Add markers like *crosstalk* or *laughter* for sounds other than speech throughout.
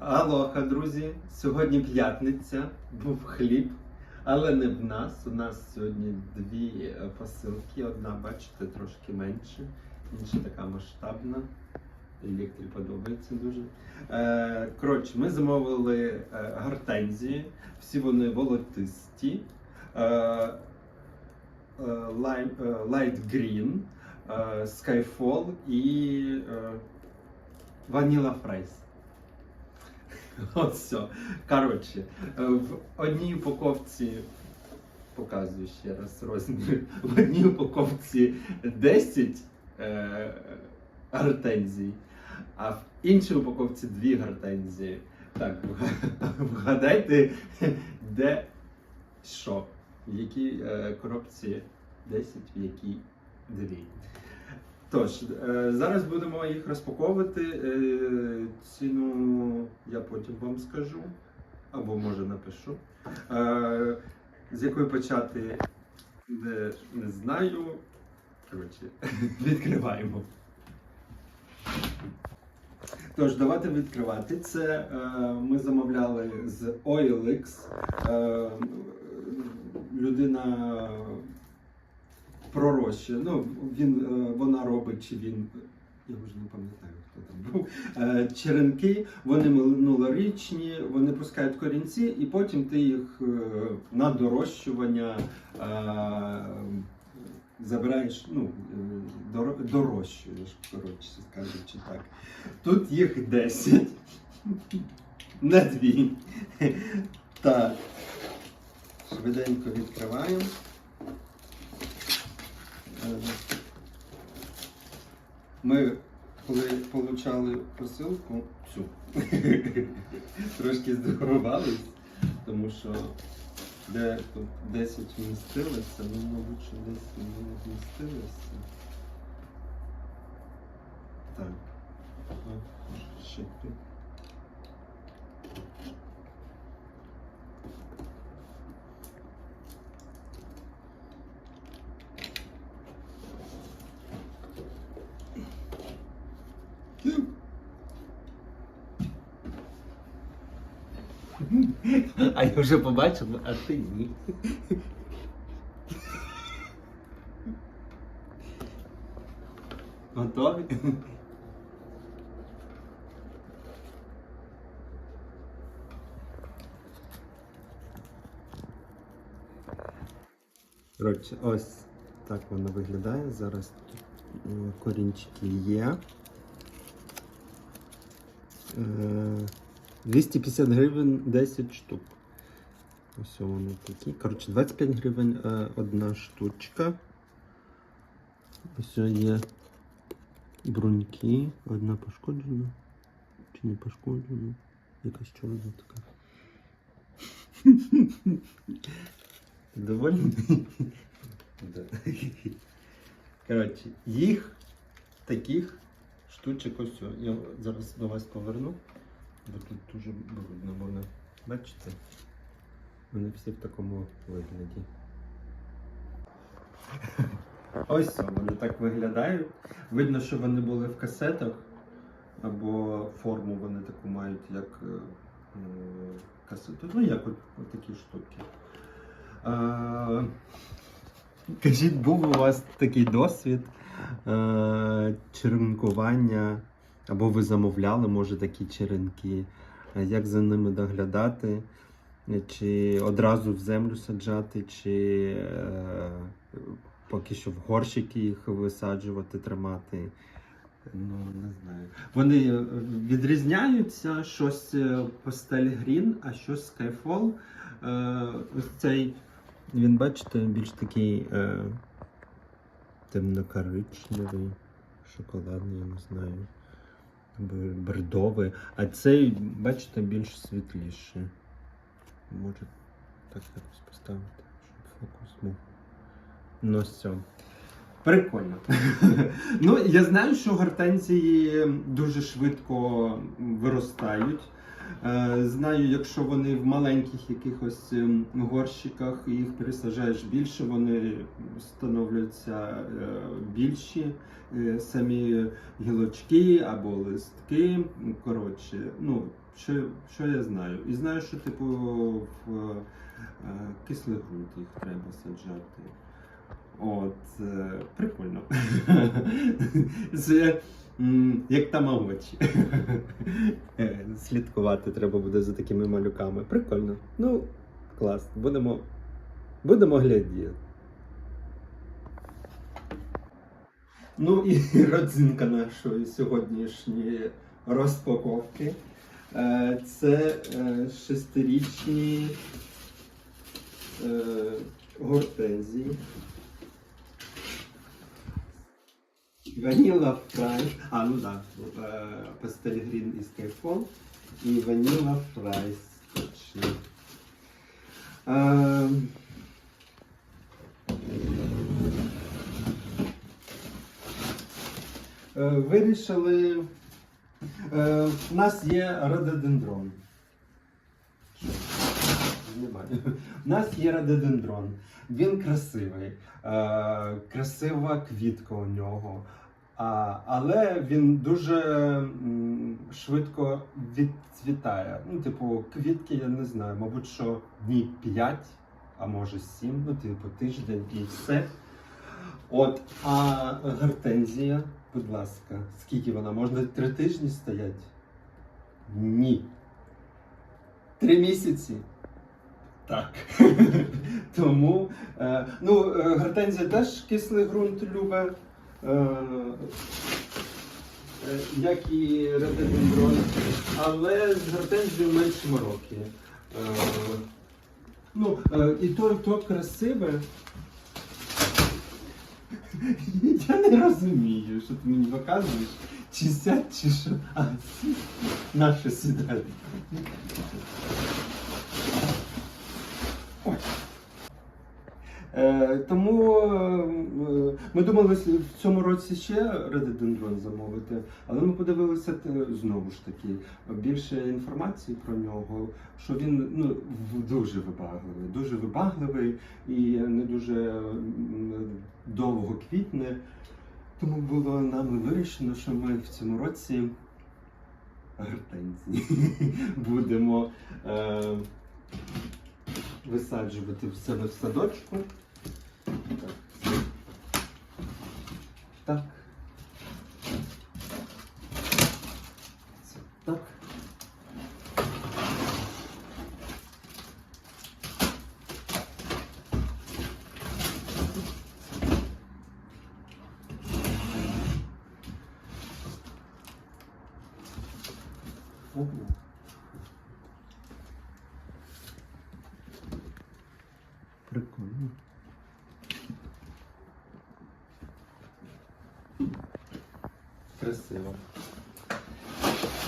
Алоха, друзі! Сьогодні п'ятниця, був хліб, але не в нас. У нас сьогодні дві е, посилки. Одна, бачите, трошки менше, інша така масштабна. Електрі подобається дуже. Е, коротше, ми замовили е, гортензії, всі вони волотисті. Light Green, Skyfall і Vanilla Fries. *laughs* От все. Коротше, е, в одній упаковці, показую ще раз розмір, *laughs* в одній упаковці 10 е, гортензій, а в іншій упаковці 2 гортензії. Так, *laughs* вгадайте, де що, в якій е, коробці 10, в якій 2. Тож, е, зараз будемо їх розпаковувати. Е, ціну я потім вам скажу, або може напишу. Е, з якої почати не, не знаю. Коротше, *laughs* відкриваємо. Тож, давайте відкривати. Це ми замовляли з OLX. Людина пророщує. Ну, він, е, вона робить, чи він. Я вже не пам'ятаю, хто там був. Е, черенки, вони минулорічні, вони пускають корінці, і потім ти їх е, на дорощування забираєш, ну, дорощуєш, коротше кажучи так. Тут їх 10. Не дві. Так. Швиденько відкриваємо. Е, Ми, коли отримали посилку, цю, *laughs* трошки здивувались, тому що де тут 10 вмістилося, ну, мабуть, що десь воно не вмістилося. Так. Ще тут. *laughs* А я вже побачив, а ти ні. Готові? Коротше, ось так воно виглядає. Зараз е, корінчики є. Е, 250 гривень 10 штук. Ось вони такі. Коротше, 25 гривень е, одна штучка. Ось є бруньки. Одна пошкоджена. Чи не пошкоджена? Якась чорна така. *laughs* Довольний? Коротше, їх таких штучок ось. Я зараз до вас поверну. Бо тут дуже брудно воно. Бачите? Вони всі в такому вигляді. *laughs* Ось вони так виглядають. Видно, що вони були в касетах, або форму вони таку мають, як е, е, касету. Ну, як от, от такі штуки. А, кажіть, був у вас такий досвід е, черенкування, або ви замовляли, може, такі черенки, Е, як за ними доглядати, Е, чи одразу в землю саджати, чи е, поки що в горщики їх висаджувати, тримати. Ну, не знаю. Вони е, відрізняються щось е, пастель грін, а щось Skyfall. Е, ось цей, він, бачите, більш такий е, темно-коричневий, шоколадний, я не знаю. Б- Бордовий. А цей, бачите, більш світліший. Може так якось поставити, щоб фокус був. Ну все. Прикольно. *laughs* ну, я знаю, що гортензії дуже швидко виростають. Е, Знаю, якщо вони в маленьких якихось ем, горщиках їх пересаджаєш більше, вони становляться е, більші. Е, Самі гілочки або листки. Коротше, ну, що, що я знаю? І знаю, що типу в кислий ґрунт їх треба саджати. От, е, прикольно. *laughs* Це як тамагочі. Е, Слідкувати треба буде за такими малюками. Прикольно. Ну, клас. Будемо, будемо глядіти. Ну і *laughs* родзинка нашої сьогоднішньої розпаковки. Е, Це шестирічні гортензії. Ваніла фрай. А, ну да, пастель грін із кайфон. І ваніла фрайс. Точно. Е, Е, Вирішили. Е, У нас є рододендрон. У нас є рододендрон. Він красивий. Е, Красива квітка у нього. Але він дуже швидко відцвітає. Ну, типу, квітки, я не знаю, мабуть, що дні 5, а може 7, ну, типу, тиждень і все. От, а гортензія, будь ласка, скільки вона? Можна три тижні стоять? Ні. Три місяці. Так. *laughs* Тому, е, ну, е, гортензія теж кислий ґрунт любить, як і рододендрон, але з гортензією менше мороки. Е, ну, е, і то, то красиве. *laughs* Я не розумію, що ти мені показуєш. Чи сядь, чи що. А, наше сідати. Ой. Е, тому е, ми думали в цьому році ще рододендрон замовити, але ми подивилися знову ж таки більше інформації про нього, що він ну, дуже вибагливий, дуже вибагливий і не дуже довго квітне. Тому було нами вирішено, що ми в цьому році гортензії *laughs* будемо е, висаджувати в себе в садочку. Так. Так. Це Так. Ого. Красиво.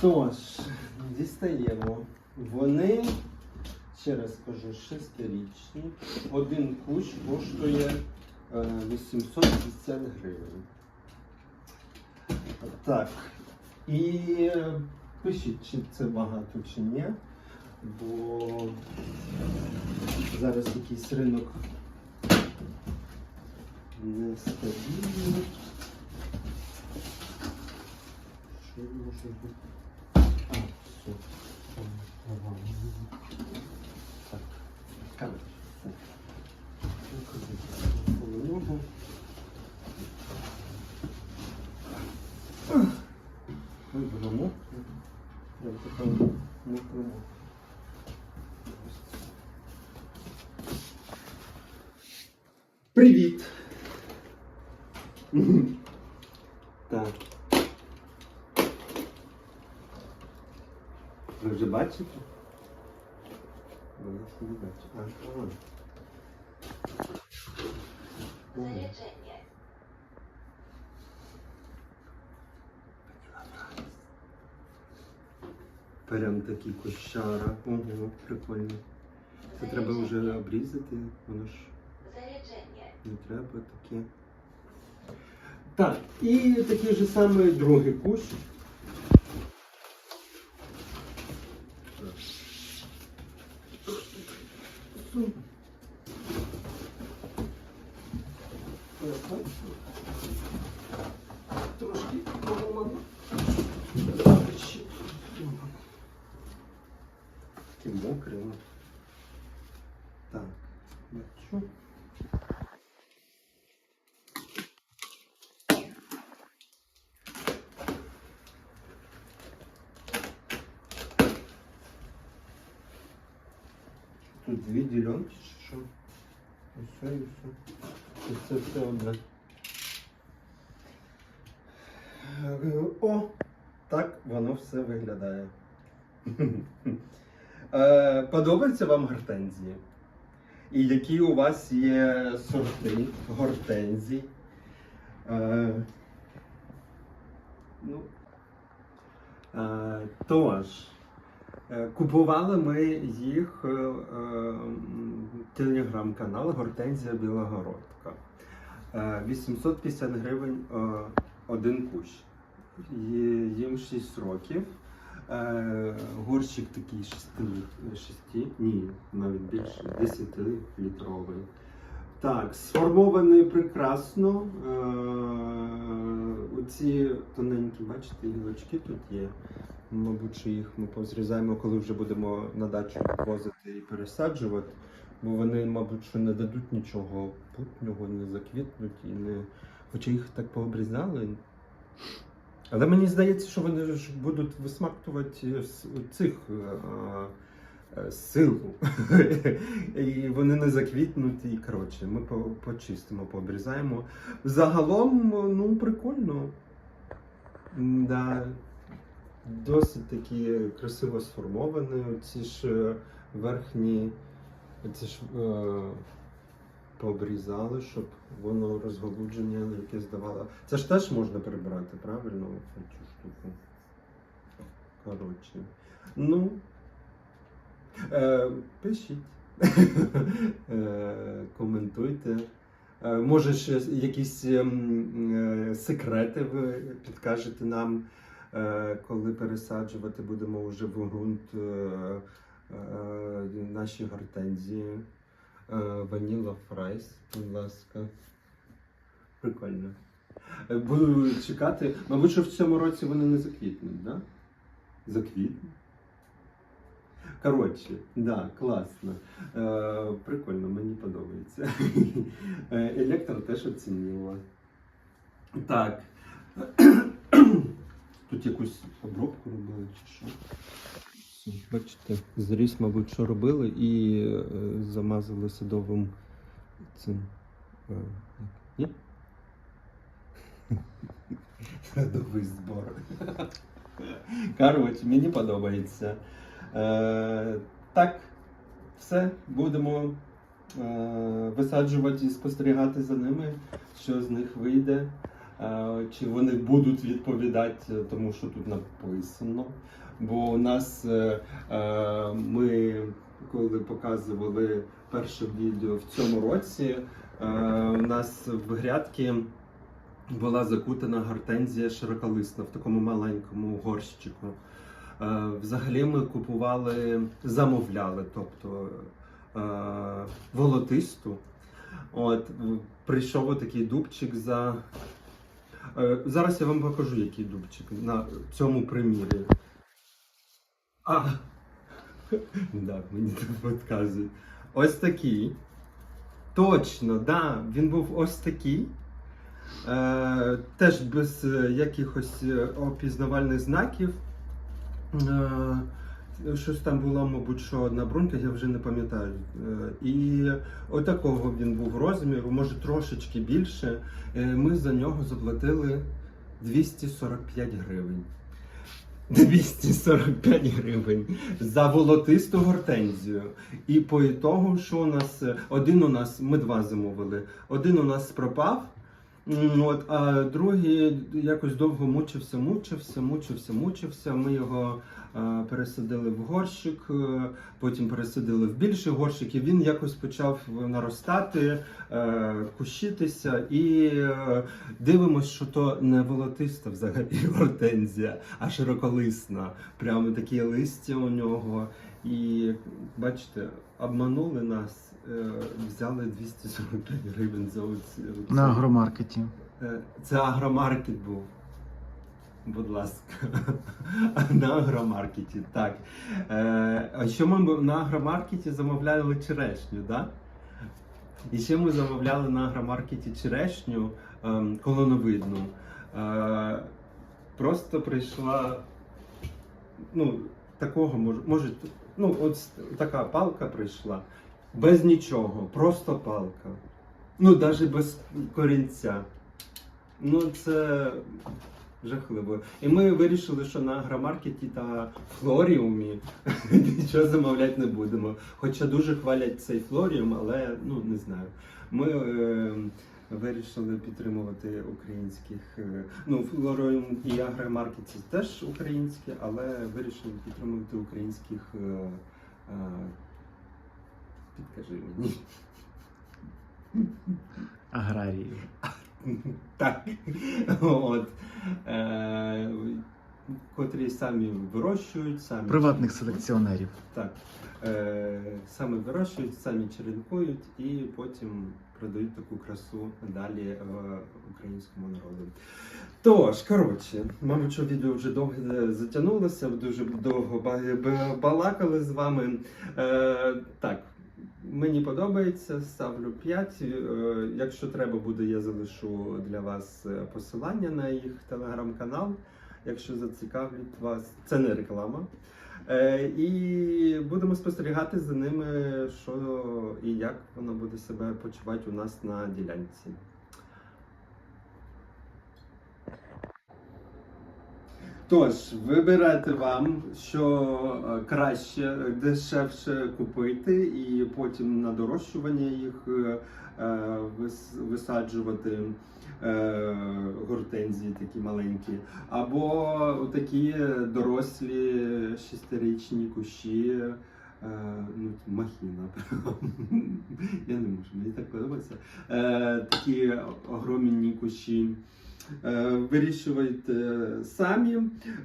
Тож, дістаємо. Вони, ще раз кажу, шестирічні. Один кущ коштує е, 850 гривень. Так. І е, пишіть, чи це багато, чи ні. Бо зараз якийсь ринок нестабільний. Що може бути? А, все. Ага. Так, коротше. так. Ну, коротше, коло нього. Ой, беремо. Я така не прямо. Привіт! Мгм. Так. Ну, не бачу. А, ага. Ага. Зарядження. Прям такий кощара. Ого, прикольно. Це треба вже обрізати, воно ж не треба таке. Так, і такий же самий другий кущ. Трошки Тут дві ділянки, чи що? Все, і все. І це все одне. Е, О, так воно все виглядає. *laughs* Е, Подобаються вам гортензії? І які у вас є сорти гортензій? Е, Ну, е, купували ми їх е, е, телеграм-канал Гортензія Білогородка. Е, 850 гривень е, один кущ. Їм 6 років. Е, Горщик такий 6, 6 ні, навіть більше, 10 літровий. Так, сформований прекрасно. Е, оці тоненькі, бачите, гілочки тут є. Мабуть, що їх ми позрізаємо, коли вже будемо на дачу возити і пересаджувати. Бо вони, мабуть, що не дадуть нічого путнього, не заквітнуть і не. Хоча їх так пообрізали. Але мені здається, що вони ж будуть висмактувати с- цих е, силу. *laughs* і вони не заквітнуть. І коротше, ми по- почистимо, пообрізаємо. Загалом, ну, прикольно. Да. Досить такі красиво сформовані. Ці ж е, верхні, ці ж е, пообрізали, щоб воно розголудження яке здавало. Це ж теж можна прибрати, правильно? Цю штуку. Коротше. Ну. Е, пишіть. *laughs* е, коментуйте. Е, може, ще якісь ем, секрети ви підкажете нам, коли пересаджувати будемо вже в ґрунт наші гортензії. Ваніла Фрайс, будь ласка. Прикольно. Буду чекати. Мабуть, що в цьому році вони не заквітнуть, да? Заквітнуть. Коротше, да, класно. Е, прикольно, мені подобається. Е, Електро теж оцінила. Так. Тут якусь обробку робили чи що? Бачите, зріс, мабуть, що робили і е, замазали садовим цим. Е, ні? Садовий збор. Коротше, мені подобається. Е, так, все, будемо е, висаджувати і спостерігати за ними, що з них вийде. Е, чи вони будуть відповідати тому, що тут написано. Бо у нас ми, коли показували перше відео в цьому році, у нас в грядки була закутана гортензія широколисна в такому маленькому горщику. Е, Взагалі ми купували, замовляли, тобто е, волотисту. От, прийшов отакий дубчик за. Е, Зараз я вам покажу, який дубчик на цьому примірі. А, *laughs* да, мені тут підказують. Ось такий. Точно, да, він був ось такий. Е, теж без якихось опізнавальних знаків. Щось там було, мабуть, що одна брунька, я вже не пам'ятаю. Е, і отакого він був розміру, може трошечки більше. Е, ми за нього заплатили 245 гривень. 245 гривень за волотисту гортензію. І по ітогу, що у нас е, один у нас, ми два замовили. Один у нас пропав, От, а другий якось довго мучився, мучився, мучився, мучився. Ми його е, пересадили в горщик, е, потім пересадили в більший горщик, і він якось почав наростати, е, кущитися. І е, дивимось, що то не волотиста взагалі гортензія, а широколисна. Прямо такі листя у нього. І бачите, обманули нас, взяли 245 гривень за оці. На агромаркеті. Е, Це агромаркет був. Будь ласка. *laughs* на агромаркеті, так. Е, а що ми на агромаркеті замовляли черешню, да? І ще ми замовляли на агромаркеті черешню ем, колоновидну. Е, просто прийшла, ну, такого може, може, ну, от така палка прийшла, без нічого, просто палка. Ну, навіть без корінця. Ну, це жахливо. І ми вирішили, що на агромаркеті та флоріумі *laughs* нічого замовляти не будемо. Хоча дуже хвалять цей флоріум, але ну не знаю. Ми е, вирішили підтримувати українських. Е, ну, флоріум і агромаркеті теж українські, але вирішили підтримувати українських. Е, е, підкажи мені. Аграрії. *laughs* Так. От. Е, котрі самі вирощують, самі Приватних селекціонерів. так. Е, самі вирощують, самі черенкують і потім продають таку красу далі е, українському народу. Тож, коротше, мабуть, що відео вже довго затягнулося, дуже довго ба- ба- балакали з вами. Е, так, мені подобається, ставлю 5. Е, якщо треба буде, я залишу для вас е, посилання на їх телеграм-канал. Якщо зацікавлять вас, це не реклама. Е, і будемо спостерігати за ними, що і як воно буде себе почувати у нас на ділянці. Тож, вибирайте вам, що е, краще, дешевше купити, і потім на дорощування їх е, е, вис- висаджувати е, гортензії такі маленькі, або такі дорослі шестирічні кущі. е, Ну, махіна. *laughs* Я не можу, мені так подобається. Е, такі огромні кущі. Е, Вирішуйте самі.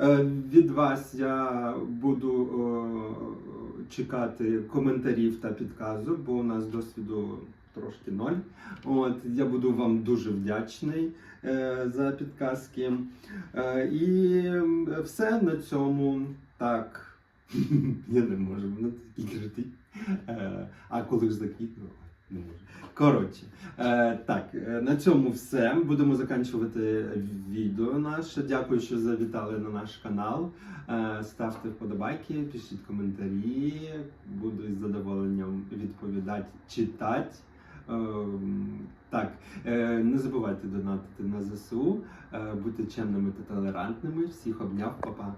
Е, Від вас я буду е, чекати коментарів та підказок, бо у нас досвіду трошки ноль. От я буду вам дуже вдячний за підказки. І все на цьому так. *laughs* Я не можу, воно такі. Е, А коли ж заквітну, Коротше, е, так, е, на цьому все. Будемо закінчувати відео наше. Дякую, що завітали на наш канал. Е, ставте вподобайки, пишіть коментарі. Буду із задоволенням відповідати, читати. Ем, Так, е, не забувайте донатити на ЗСУ, е, будьте чемними та толерантними. Всіх обняв, па-па.